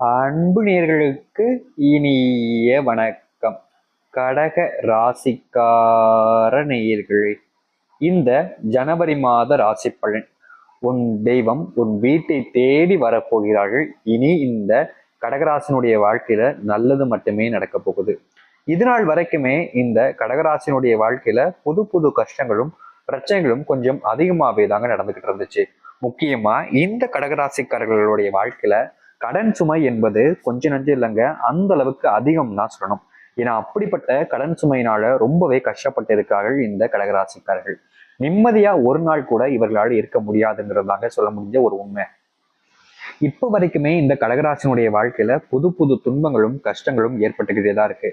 அன்பு நேர்களுக்கு இனிய வணக்கம். கடக ராசிக்கார நேயர்களே இந்த ஜனவரி மாத ராசி பலன். உன் தெய்வம் உன் வீட்டை தேடி வரப்போகிறார்கள். இனி இந்த கடகராசினுடைய வாழ்க்கையில நல்லது மட்டுமே நடக்க போகுது. இது நாள் வரைக்குமே இந்த கடகராசினுடைய வாழ்க்கையில புது புது கஷ்டங்களும் பிரச்சனைகளும் கொஞ்சம் அதிகமாகவே தாங்க நடந்துகிட்டு இருந்துச்சு. முக்கியமா இந்த கடகராசிக்காரர்களுடைய வாழ்க்கையில கடன் சுமை என்பது கொஞ்ச நஞ்சு இல்லைங்க அந்த அளவுக்கு அதிகம் தான் சொல்லணும். ஏன்னா அப்படிப்பட்ட கடன் சுமையினால ரொம்பவே கஷ்டப்பட்டு இருக்கார்கள் இந்த கடகராசிக்காரர்கள். நிம்மதியா ஒரு நாள் கூட இவர்களால் இருக்க முடியாதுங்கிறதாக சொல்ல முடிஞ்ச ஒரு உண்மை. இப்போ வரைக்குமே இந்த கடகராசினுடைய வாழ்க்கையில புது புது துன்பங்களும் கஷ்டங்களும் ஏற்பட்டுக்கிட்டே தான் இருக்கு.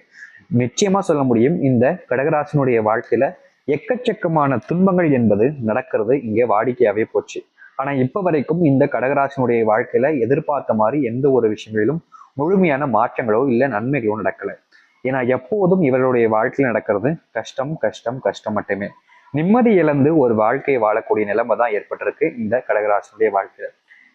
நிச்சயமா சொல்ல முடியும் இந்த கடகராசினுடைய வாழ்க்கையில எக்கச்சக்கமான துன்பங்கள் என்பது நடக்கிறது இங்கே வாடிக்கையாவே போச்சு. ஆனா இப்ப வரைக்கும் இந்த கடகராசினுடைய வாழ்க்கையில எதிர்பார்த்த மாதிரி எந்த ஒரு விஷயங்களிலும் முழுமையான மாற்றங்களோ இல்ல நன்மைகளோ நடக்கல. ஏன்னா எப்போதும் இவர்களுடைய வாழ்க்கையில் நடக்கிறது கஷ்டம் கஷ்டம் கஷ்டம் மட்டுமே. நிம்மதி இழந்து ஒரு வாழ்க்கையை வாழக்கூடிய நிலைமை தான் ஏற்பட்டிருக்கு இந்த கடகராசினுடைய வாழ்க்கையில.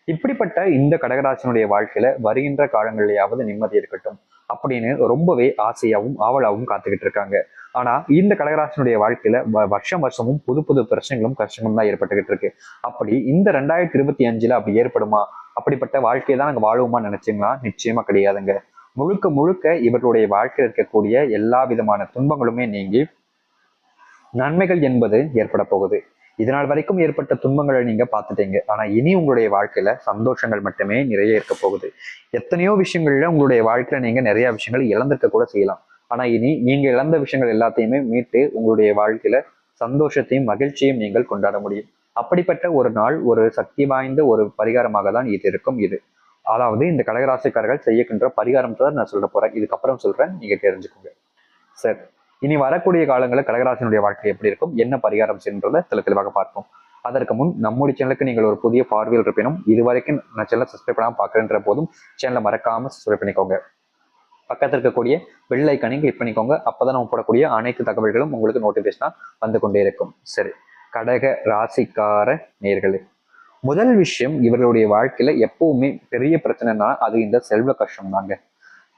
இப்படிப்பட்ட இந்த கடகராசினுடைய வாழ்க்கையில வருகின்ற காலங்களிலேயாவது நிம்மதி இருக்கட்டும். அப்படின்னு ரொம்பவே ஆசையாவும் ஆவலாவும் காத்துக்கிட்டு இருக்காங்க. ஆனா இந்த கடகராசனுடைய வாழ்க்கையில வருஷம் வருஷமும் புது புது பிரச்சனைகளும் கஷ்டங்களும் தான் ஏற்பட்டுக்கிட்டு இருக்கு. அப்படி இந்த ரெண்டாயிரத்தி இருபத்தி அஞ்சுல அப்படி ஏற்படுமா? அப்படிப்பட்ட வாழ்க்கையை தான் நாங்க வாழுவோமா நினைச்சீங்களா? நிச்சயமா கிடையாதுங்க. முழுக்க முழுக்க இவர்களுடைய வாழ்க்கையில் இருக்கக்கூடிய எல்லா விதமான துன்பங்களுமே நீங்கி நன்மைகள் என்பது ஏற்பட போகுது. இதனால் வரைக்கும் ஏற்பட்ட துன்பங்களை நீங்க பார்த்துட்டீங்க. ஆனா இனி உங்களுடைய வாழ்க்கையில சந்தோஷங்கள் மட்டுமே நிறைய இருக்க போகுது. எத்தனையோ விஷயங்கள்ல உங்களுடைய வாழ்க்கையில நீங்க நிறைய விஷயங்கள் இழந்திருக்க கூட செய்யலாம். ஆனா இனி நீங்க இழந்த விஷயங்கள் எல்லாத்தையுமே மீட்டு உங்களுடைய வாழ்க்கையில சந்தோஷத்தையும் மகிழ்ச்சியும் நீங்கள் கொண்டாட முடியும். அப்படிப்பட்ட ஒரு நாள் ஒரு சக்தி வாய்ந்த ஒரு பரிகாரமாக தான் இது இருக்கும் இது. அதாவது இந்த கடகராசிக்காரர்கள் செய்யக்கின்ற பரிகாரம் தான் நான் சொல்ல போறேன். இதுக்கப்புறம் சொல்றேன். நீங்க தெரிஞ்சுக்கோங்க. சரி. இனி வரக்கூடிய காலங்களில் கடகராசினுடைய வாழ்க்கை எப்படி இருக்கும்? என்ன பரிகாரம் செய்யன்றதை தெளி தெளிவாக பார்ப்போம். அதற்கு முன் நம்முடைய சேனலுக்கு நீங்கள் ஒரு புதிய பார்வையில் இருப்பினும் இது வரைக்கும் நான் சேனலை சப்ஸ்கிரைப் பண்ணாமல் பார்க்குறேன்ற போதும் சேனலை மறக்காம சப்ஸ்கிரைப் பண்ணிக்கோங்க. பக்கத்தில் இருக்கக்கூடிய வெள்ளை ஐக்கனையும் கிளிக் பண்ணிக்கோங்க. அப்பதான் நம்ம போடக்கூடிய அனைத்து தகவல்களும் உங்களுக்கு நோட்டிஃபிகேஷனாக வந்து கொண்டே இருக்கும். சரி கடக ராசிக்கார நேர்களே முதல் விஷயம் இவர்களுடைய வாழ்க்கையில எப்பவுமே பெரிய பிரச்சனைனா அது இந்த செல்வ கஷ்டம் தாங்க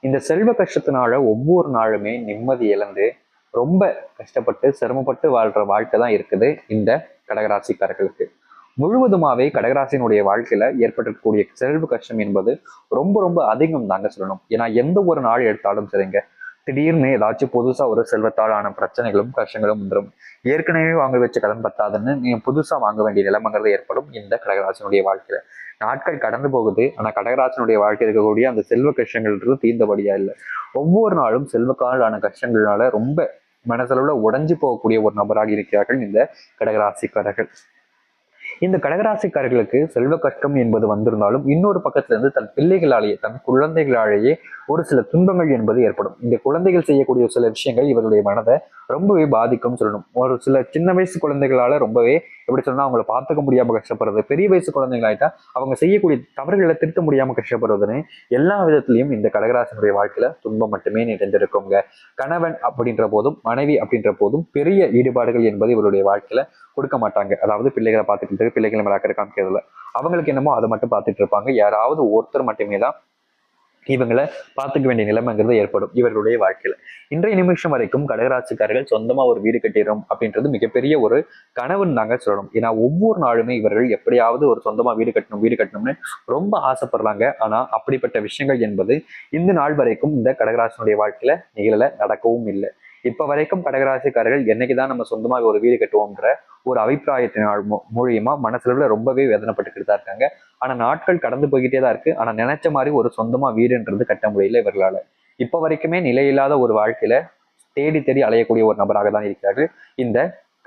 இந்த செல்வ கஷ்டத்தினால ஒவ்வொரு நாளுமே நிம்மதி இழந்து ரொம்ப கஷ்டப்பட்டு சிரமப்பட்டு வாழ்ற வாழ்க்கை தான் இருக்குது இந்த கடகராசிக்காரர்களுக்கு. முழுவதுமாவே கடகராசினுடைய வாழ்க்கையில ஏற்பட்டிருக்கக்கூடிய செல்வ கஷ்டம் என்பது ரொம்ப ரொம்ப அதிகம் தாங்க சொல்லணும். ஏன்னா எந்த ஒரு நாள் எடுத்தாலும் சரிங்க. திடீர்னு ஏதாச்சும் புதுசா ஒரு செல்வத்தாலான பிரச்சனைகளும் கஷ்டங்களும் வந்துடும் ஏற்கனவே வாங்க வச்ச கடன் பத்தாதுன்னு நீங்கள் புதுசா வாங்க வேண்டிய நிலைமைகள் ஏற்படும் இந்த கடகராசனுடைய வாழ்க்கையில். நாட்கள் கடந்து போகுது. ஆனால் கடகராசனுடைய வாழ்க்கை இருக்கக்கூடிய அந்த செல்வ கஷ்டங்கள் தீர்ந்தபடியா இல்லை. ஒவ்வொரு நாளும் செல்வக்காலான கஷ்டங்கள்னால ரொம்ப மனசளவுல உடஞ்சு போகக்கூடிய ஒரு நபராக இருக்கிறார்கள் இந்த கடகராசிக்காரர்கள் இந்த கடகராசிக்காரர்களுக்கு செல்வ கஷ்டம் என்பது வந்திருந்தாலும் இன்னொரு பக்கத்திலிருந்து தன் பிள்ளைகளாலேயே தன் குழந்தைகளாலேயே ஒரு சில துன்பங்கள் என்பது ஏற்படும். இந்த குழந்தைகள் செய்யக்கூடிய சில விஷயங்கள் இவருடைய மனதை ரொம்பவே பாதிக்கும் சொல்லணும். ஒரு சில சின்ன வயசு குழந்தைகளால ரொம்பவே எப்படி சொன்னா அவங்கள பார்த்துக்க முடியாம கஷ்டப்படுறது பெரிய வயசு குழந்தைகளாயிட்டா அவங்க செய்யக்கூடிய தவறுகளை திருத்த முடியாம கஷ்டப்படுறதுன்னு எல்லா விதத்திலையும் இந்த கடகராசனுடைய வாழ்க்கையில துன்பம் மட்டுமே நிறைந்திருக்குங்க. கணவன் அப்படின்ற போதும் மனைவி அப்படின்ற போதும் பெரிய ஈடுபாடுகள் என்பது இவருடைய வாழ்க்கையில கொடுக்க மாட்டாங்க. அதாவது பிள்ளைகளை பார்த்துக்கிட்டு பிள்ளைகளை மிளாக்கிற காமிக்கிறதுல. அவங்களுக்கு என்னமோ அதை மட்டும் பார்த்துட்டு இருப்பாங்க. யாராவது ஒருத்தர் மட்டுமே தான் இவங்களை பார்த்துக்க வேண்டிய நிலைமைங்கிறது ஏற்படும் இவர்களுடைய வாழ்க்கையில. இன்றைய நிமிஷம் வரைக்கும் கடகராட்சிக்காரர்கள் சொந்தமா ஒரு வீடு கட்டிடும் அப்படின்றது மிகப்பெரிய ஒரு கனவுன்னு தாங்க சொல்லணும். ஏன்னா ஒவ்வொரு நாளுமே இவர்கள் எப்படியாவது ஒரு சொந்தமா வீடு கட்டணும் வீடு கட்டணும்னு ரொம்ப ஆசைப்படுறாங்க. ஆனா அப்படிப்பட்ட விஷயங்கள் என்பது இந்த நாள் வரைக்கும் இந்த கடகராசனுடைய வாழ்க்கையில நிகழல நடக்கவும் இல்லை. இப்ப வரைக்கும் கடகராசிக்காரர்கள் என்னைக்கு தான் நம்ம சொந்தமாக ஒரு வீடு கட்டுவோம்ன்ற ஒரு அபிப்பிராயத்தினால் மூலியமா மனசுல ரொம்பவே வேதனைப்பட்டுக்கிட்டு தான் இருக்காங்க. ஆனா நாட்கள் கடந்து போய்கிட்டே தான் இருக்கு. ஆனா நினைச்ச மாதிரி ஒரு சொந்தமா வீடுன்றது கட்ட முடியல இவர்களால. இப்ப வரைக்குமே நிலையில்லாத ஒரு வாழ்க்கையில தேடி தேடி அலையக்கூடிய ஒரு நபராக தான் இருக்கிறார்கள் இந்த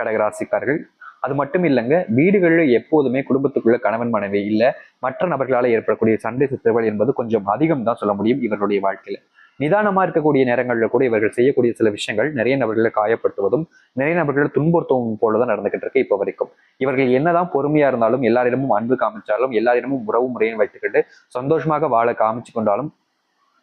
கடகராசிக்காரர்கள். அது மட்டும் இல்லைங்க வீடுகளில் எப்போதுமே குடும்பத்துக்குள்ள கணவன் மனைவி இல்லை. மற்ற நபர்களால் ஏற்படக்கூடிய சண்டை சித்திரவள் என்பது கொஞ்சம் அதிகம் தான் சொல்ல முடியும் இவர்களுடைய வாழ்க்கையில. நிதானமா இருக்கக்கூடிய நேரங்களில் கூட இவர்கள் செய்யக்கூடிய சில விஷயங்கள் நிறைய நபர்களை காயப்படுத்துவதும் நிறைய நபர்களை துன்புறுத்தவும் போலதான் நடந்துகிட்டு இருக்கு இப்போ வரைக்கும். இவர்கள் என்னதான் பொறுமையா இருந்தாலும் எல்லாரிடமும் அன்பு காமிச்சாலும் எல்லாரிடமும் உறவு முறையும் வைத்துக்கிட்டு சந்தோஷமாக வாழ காமிச்சு கொண்டாலும்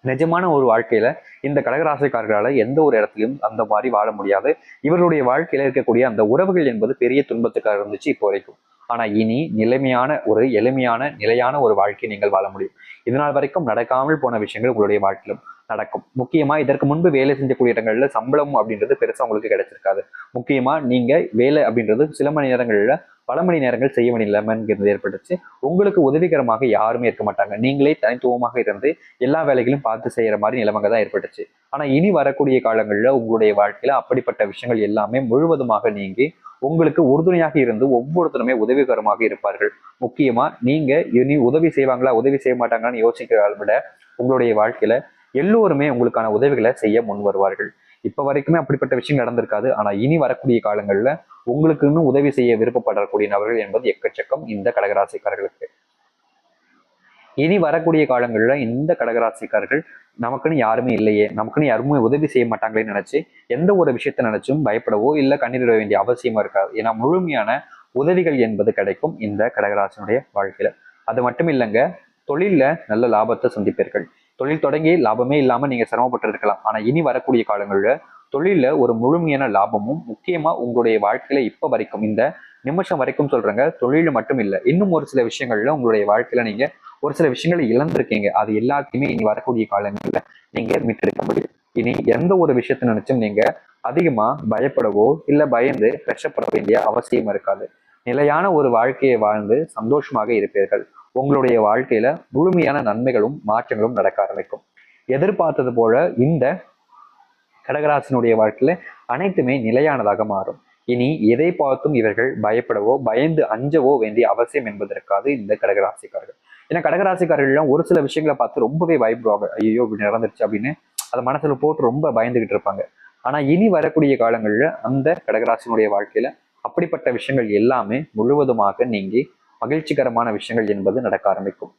நிஜமான ஒரு வாழ்க்கையில இந்த கடகராசிக்காரர்களால எந்த ஒரு இடத்துலையும் அந்த மாதிரி வாழ முடியாது. இவர்களுடைய வாழ்க்கையில இருக்கக்கூடிய அந்த உறவுகள் என்பது பெரிய துன்பத்துக்காக இருந்துச்சு இப்போ வரைக்கும். ஆனா இனி நிலைமையான ஒரு எளிமையான நிலையான ஒரு வாழ்க்கையை நீங்கள் வாழ முடியும். இதனால் வரைக்கும் நடக்காமல் போன விஷயங்கள் உங்களுடைய வாழ்க்கையிலும். நடக்கும். முக்கியமா இதற்கு முன்பு வேலை செஞ்சக்கூடிய இடங்கள்ல சம்பளம் அப்படின்றது பெருசா உங்களுக்கு கிடைச்சிருக்காது. முக்கியமா நீங்க வேலை அப்படின்றது சில மணி நேரங்கள்ல பல மணி நேரங்கள் செய்ய வேண்டிய ஏற்பட்டுச்சு உங்களுக்கு உதவிகரமாக யாருமே இருக்க மாட்டாங்க. நீங்களே தனித்துவமாக இருந்து எல்லா வேலைகளையும் பார்த்து செய்யற மாதிரி நிலைமைங்க தான் ஏற்பட்டுச்சு. ஆனா இனி வரக்கூடிய காலங்கள்ல உங்களுடைய வாழ்க்கையில அப்படிப்பட்ட விஷயங்கள் எல்லாமே முழுவதுமாக நீங்கி உங்களுக்கு உறுதுணையாக இருந்து ஒவ்வொருத்தருமே உதவிகரமாக இருப்பார்கள். முக்கியமா நீங்க இனி உதவி செய்வாங்களா உதவி செய்ய மாட்டாங்களான்னு யோசிக்கிறத விட உங்களுடைய வாழ்க்கையில எல்லோருமே உங்களுக்கான உதவிகளை செய்ய முன் வருவார்கள். இப்போ வரைக்குமே அப்படிப்பட்ட விஷயம் நடந்திருக்காது. ஆனால் இனி வரக்கூடிய காலங்களில் உங்களுக்குன்னு உதவி செய்ய விருப்பப்படக்கூடிய நபர்கள் என்பது எக்கச்சக்கம் இந்த கடகராசிக்காரர்களுக்கு. இனி வரக்கூடிய காலங்களில் இந்த கடகராசிக்காரர்கள் நமக்குன்னு யாருமே இல்லையே. நமக்குன்னு யாருமே உதவி செய்ய மாட்டாங்களேன்னு நினச்சி எந்த ஒரு விஷயத்தை நினைச்சும் பயப்படவோ இல்லை கண்ணீர் வேண்டிய அவசியமா இருக்காது. ஏன்னா முழுமையான உதவிகள் என்பது கிடைக்கும் இந்த கடகராசினுடைய வாழ்க்கையில. அது மட்டும் இல்லைங்க தொழிலில் நல்ல லாபத்தை சந்திப்பீர்கள். தொழில் தொடங்கி லாபமே இல்லாம நீங்க சிரமப்பட்டு இருக்கலாம் ஆனால் இனி வரக்கூடிய காலங்களில் தொழில ஒரு முழுமையான லாபமும் முக்கியமா உங்களுடைய வாழ்க்கையில இப்ப வரைக்கும் இந்த நிமிஷம் வரைக்கும் சொல்றேங்க தொழில் மட்டும் இல்லை. இன்னும் ஒரு சில விஷயங்கள்ல உங்களுடைய வாழ்க்கையில நீங்க ஒரு சில விஷயங்களை இழந்திருக்கீங்க. அது எல்லாத்தையுமே இனி வரக்கூடிய காலங்களில் நீங்க மீட்டெடுக்க முடியும். இனி எந்த ஒரு விஷயத்தை நினைச்சும் நீங்க அதிகமா பயப்படவோ இல்ல பயந்து கஷ்டப்பட வேண்டிய அவசியம் இருக்காது. நிலையான ஒரு வாழ்க்கையை வாழ்ந்து சந்தோஷமாக இருப்பீர்கள். உங்களுடைய வாழ்க்கையில முழுமையான நன்மைகளும் மாற்றங்களும் நடக்க ஆரம்பிக்கும். எதிர்பார்த்தது போல இந்த கடகராசினுடைய வாழ்க்கையில அனைத்துமே நிலையானதாக மாறும். இனி எதை பார்த்தும் இவர்கள் பயப்படவோ பயந்து அஞ்சவோ வேண்டிய அவசியம் என்பது இருக்காது இந்த கடகராசிக்காரர்கள். ஏன்னா கடகராசிக்காரர்கள்லாம் ஒரு சில விஷயங்களை பார்த்து ரொம்பவே பயப்படுவாங்க. ஐயோ இப்படி நடந்துருச்சு அப்படின்னு அதை மனசுல போட்டு ரொம்ப பயந்துகிட்டு இருப்பாங்க. ஆனா இனி வரக்கூடிய காலங்கள்ல அந்த கடகராசினுடைய வாழ்க்கையில அப்படிப்பட்ட விஷயங்கள் எல்லாமே முழுவதுமாக நீங்கி மகிழ்ச்சிகரமான விஷயங்கள் என்பது நடக்க ஆரம்பிக்கும்.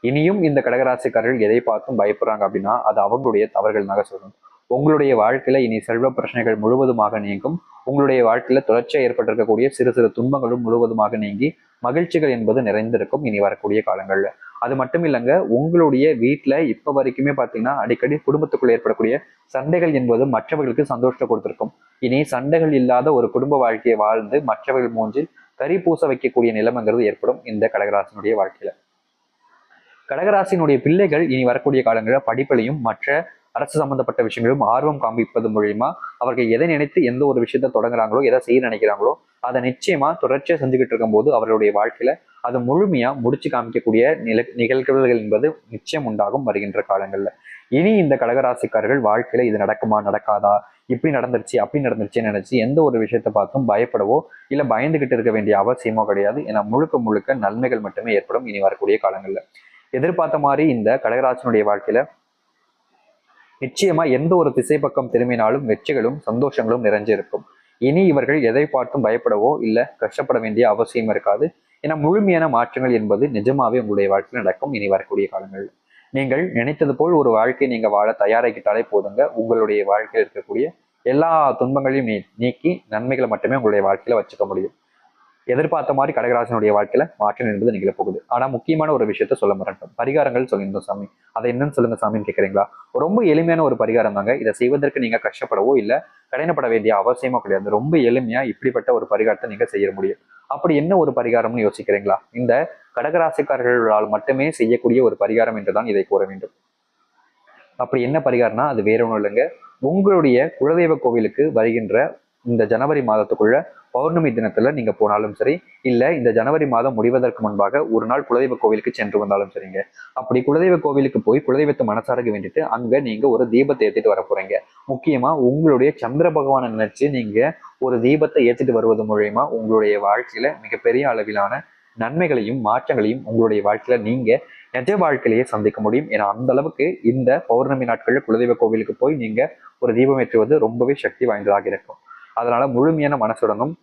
இனியும் இந்த கடகராசிக்காரர்கள் எதை பார்த்தும் பயப்படுறாங்க அப்படின்னா அது அவங்களுடைய தவறுகள்னாக சொல்லணும் உங்களுடைய வாழ்க்கையில இனி செல்வ பிரச்சனைகள் முழுவதுமாக நீங்கும். உங்களுடைய வாழ்க்கையில தொடர்ச்சியாக ஏற்பட்டிருக்கக்கூடிய சிறு சிறு துன்பங்களும் முழுவதுமாக நீங்கி மகிழ்ச்சிகள் என்பது நிறைந்திருக்கும் இனி வரக்கூடிய காலங்கள்ல. அது மட்டும் இல்லைங்க உங்களுடைய வீட்டுல இப்போ வரைக்குமே பார்த்தீங்கன்னா அடிக்கடி குடும்பத்துக்குள்ள ஏற்படக்கூடிய சண்டைகள் என்பது மற்றவர்களுக்கு சந்தோஷத்தை கொடுத்திருக்கும். இனி சண்டைகள் இல்லாத ஒரு குடும்ப வாழ்க்கையை வாழ்ந்து மற்றவர்கள் மூஞ்சில் கரி பூச வைக்கக்கூடிய நிலைமைங்கிறது ஏற்படும் இந்த கடகராசினுடைய வாழ்க்கையில. கடகராசினுடைய பிள்ளைகள் இனி வரக்கூடிய காலங்களில் படிப்பிலையும் மற்ற அரசு சம்பந்தப்பட்ட விஷயங்களும் ஆர்வம் காண்பிப்பது மூலியமா அவர்கள் எதை நினைத்து எந்த ஒரு விஷயத்த தொடங்குறாங்களோ எதை செய்ய நினைக்கிறாங்களோ அதை நிச்சயமா தொடர்ச்சியா செஞ்சுக்கிட்டு இருக்கும்போது அவர்களுடைய வாழ்க்கையில அதை முழுமையா முடிச்சு காமிக்கக்கூடிய நில நிகழ்வுகள் என்பது நிச்சயம் உண்டாகும் வருகின்ற காலங்கள்ல. இனி இந்த கடகராசிக்காரர்கள் வாழ்க்கையில இது நடக்குமா நடக்காதா இப்படி நடந்துருச்சு அப்படி நடந்துருச்சுன்னு நினைச்சு எந்த ஒரு விஷயத்தை பார்த்தும் பயப்படவோ இல்ல பயந்துகிட்டு இருக்க வேண்டிய அவசியமோ கிடையாது. ஏன்னா முழுக்க முழுக்க நன்மைகள் மட்டுமே ஏற்படும் இனி வரக்கூடிய காலங்கள்ல. எதிர்பார்த்த மாதிரி இந்த கடகராசனுடைய வாழ்க்கையில நிச்சயமா எந்த ஒரு திசை பக்கம் திரும்பினாலும் வெற்றிகளும் சந்தோஷங்களும் நிறைஞ்சிருக்கும். இனி இவர்கள் எதை பார்த்தும் பயப்படவோ இல்ல கஷ்டப்பட வேண்டிய அவசியம் இருக்காது. ஏன்னா முழுமையான மாற்றங்கள் என்பது நிஜமாவே உங்களுடைய வாழ்க்கையில் நடக்கும். இனி வரக்கூடிய காலங்கள். நீங்கள் நினைத்தது போல் ஒரு வாழ்க்கை நீங்க வாழ தயாராகிட்டாலே போதுங்க. உங்களுடைய வாழ்க்கையில் இருக்கக்கூடிய எல்லா துன்பங்களையும் நீக்கி நன்மைகளை மட்டுமே உங்களுடைய வாழ்க்கையில வச்சுக்க முடியும். எதிர்பார்த்த மாதிரி கடகராசனுடைய வாழ்க்கையில மாற்றம் என்பது நிகழ போகுது. ஆனா முக்கியமான ஒரு விஷயத்த சொல்ல மறட்டோம் பரிகாரங்கள் சொல்லியிருந்தோம் சாமி. அதை என்னன்னு சொல்லுங்க சாமின்னு கேட்குறீங்களா ரொம்ப எளிமையான ஒரு பரிகாரம் தாங்க. இதை செய்வதற்கு நீங்க கஷ்டப்படவோ இல்ல கடினப்பட வேண்டிய அவசியமோ கிடையாது. ரொம்ப எளிமையா இப்படிப்பட்ட ஒரு பரிகாரத்தை நீங்க செய்ய முடியும். அப்படி என்ன ஒரு பரிகாரம்னு யோசிக்கிறீங்களா? இந்த கடகராசிக்காரர்களால் மட்டுமே செய்யக்கூடிய ஒரு பரிகாரம் என்றுதான் இதை கூற வேண்டும். அப்படி என்ன பரிகாரம்னா அது வேற ஒன்றும் இல்லைங்க. உங்களுடைய குலதெய்வ கோவிலுக்கு வருகின்ற இந்த ஜனவரி மாதத்துக்குள்ள பௌர்ணமி தினத்துல நீங்க போனாலும் சரி இல்ல இந்த ஜனவரி மாதம் முடிவதற்கு முன்பாக ஒரு நாள் குலதெய்வ கோவிலுக்கு சென்று வந்தாலும் சரிங்க. அப்படி குலதெய்வ கோவிலுக்கு போய் குலதெய்வத்தை மனசாரக வேண்டிட்டு அங்க நீங்க ஒரு தீபத்தை ஏத்திட்டு வர போறீங்க. முக்கியமா உங்களுடைய சந்திர பகவானை நினைச்சு நீங்க ஒரு தீபத்தை ஏத்திட்டு வருவது மூலயமா உங்களுடைய வாழ்க்கையில மிகப்பெரிய அளவிலான நன்மைகளையும் மாற்றங்களையும் உங்களுடைய வாழ்க்கையில நீங்க நிஜ வாழ்க்கையிலேயே சந்திக்க முடியும். ஏன்னா அந்த அளவுக்கு இந்த பௌர்ணமி நாட்களில் குலதெய்வ கோவிலுக்கு போய் நீங்க ஒரு தீபம் ஏற்றுவது ரொம்பவே சக்தி வாய்ந்ததாக இருக்கும். அதனால முழுமையான மனசுடனும்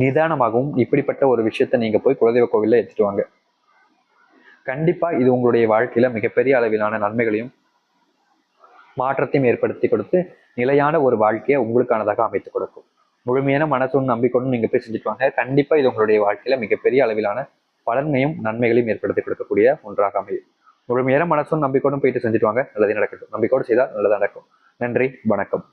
நிதானமாகவும் இப்படிப்பட்ட ஒரு விஷயத்த நீங்க போய் குலதெய்வ கோவில்ல எடுத்துட்டு வாங்க. கண்டிப்பா இது உங்களுடைய வாழ்க்கையில மிகப்பெரிய அளவிலான நன்மைகளையும் மாற்றத்தையும் ஏற்படுத்தி கொடுத்து நிலையான ஒரு வாழ்க்கையை உங்களுக்கானதாக அமைத்து கொடுக்கும். முழுமையான மனசும் நம்பிக்கொண்டு நீங்க போய் செஞ்சுட்டு வாங்க. கண்டிப்பா இது உங்களுடைய வாழ்க்கையில மிகப்பெரிய அளவிலான பலன்மையும் நன்மைகளையும் ஏற்படுத்தி கொடுக்கக்கூடிய ஒன்றாக அமையும். முழுமையான மனசும் நம்பிக்கொண்டும் போயிட்டு செஞ்சுட்டு வாங்க. நல்லது நடக்கட்டும். நம்பிக்கையோடு செய்தால் நல்லதாக நடக்கும். நன்றி வணக்கம்.